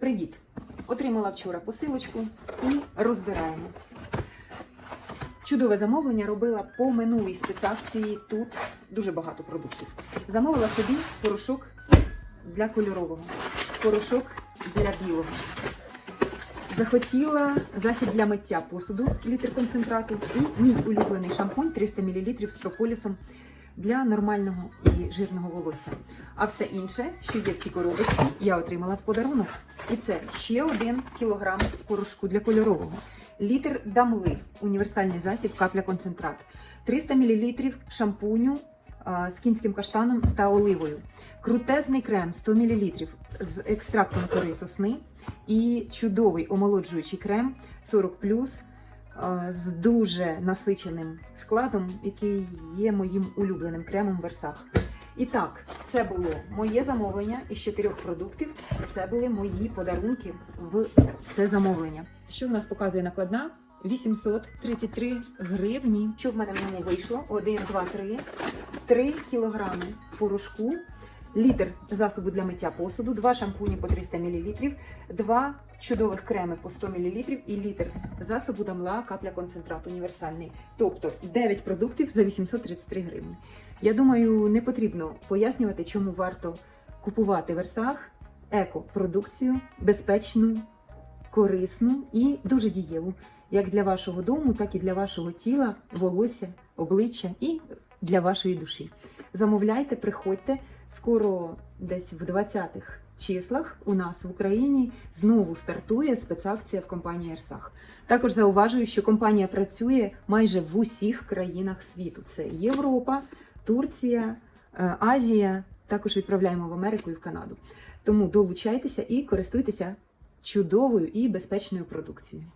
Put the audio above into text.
Привіт! Отримала вчора посилочку і розбираємо. Чудове замовлення робила по минулій спецакції. Тут дуже багато продуктів. Замовила собі порошок для кольорового, порошок для білого. Захотіла засіб для миття посуду, літр концентрату, і мій улюблений шампунь 300 мл з прополісом для нормального і жирного волосся. А все інше, що є в цій коробочці, я отримала в подарунок. І це ще один кілограм порошку для кольорового. Літр дамли, універсальний засіб, капля концентрат, 300 мл шампуню з кінським каштаном та оливою, крутезний крем 100 мл з екстрактом кори сосни і чудовий омолоджуючий крем 40 а, з дуже насиченим складом, який є моїм улюбленим кремом версах. І так, це було моє замовлення із чотирьох продуктів. Це були мої подарунки в це замовлення. Що в нас показує накладна? 833 гривні. Що в мене в ньому вийшло? 1, 2, 3. 3 кілограми порошку, літр засобу для миття посуду, 2 шампуні по 300 мл, 2 чудових креми по 100 мл і літр засобу дамла капля концентрат універсальний. Тобто 9 продуктів за 833 гривні. Я думаю, не потрібно пояснювати, чому варто купувати в Версах еко-продукцію, безпечну, корисну і дуже дієву, як для вашого дому, так і для вашого тіла, волосся, обличчя і для вашої душі. Замовляйте, приходьте. Скоро десь в 20-х числах у нас в Україні знову стартує спецакція в компанії Ерсах. Також зауважую, що компанія працює майже в усіх країнах світу: це Європа, Турція, е, Азія. Також відправляємо в Америку і в Канаду. Тому долучайтеся і користуйтеся чудовою і безпечною продукцією.